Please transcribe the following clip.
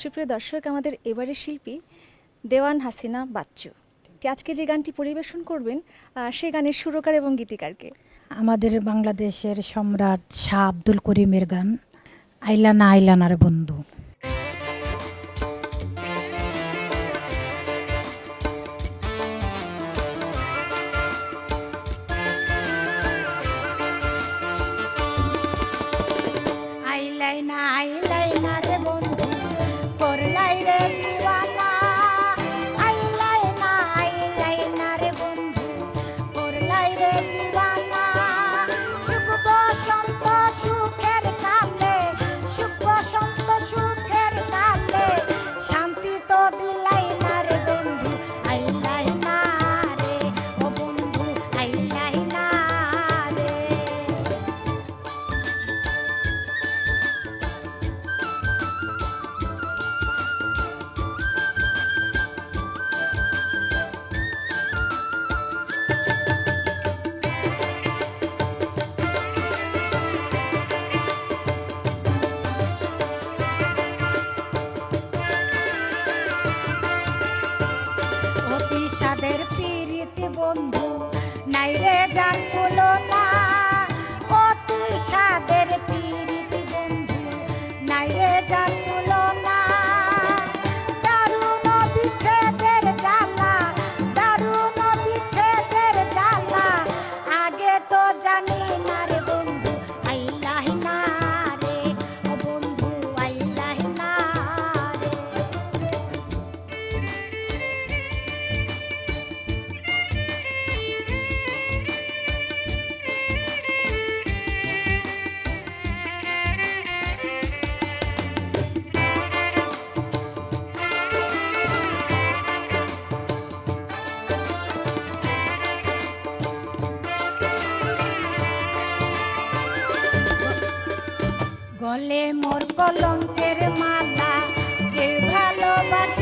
সুপ্রিয় দর্শক, আমাদের এবারের শিল্পী দেওয়ান হাসিনা বাচ্চু। আজকে যে গানটি পরিবেশন করবেন সেই সে গানের সুরকার এবং গীতিকারকে? আমাদের বাংলাদেশের সম্রাট শাহ আব্দুল করিমের গান, আইলানা আইলানার বন্ধু। তাদের পীরিত বন্ধু নাইরে যার তুলনা মোর কলঙ্কের মালা কে ভালোবাসে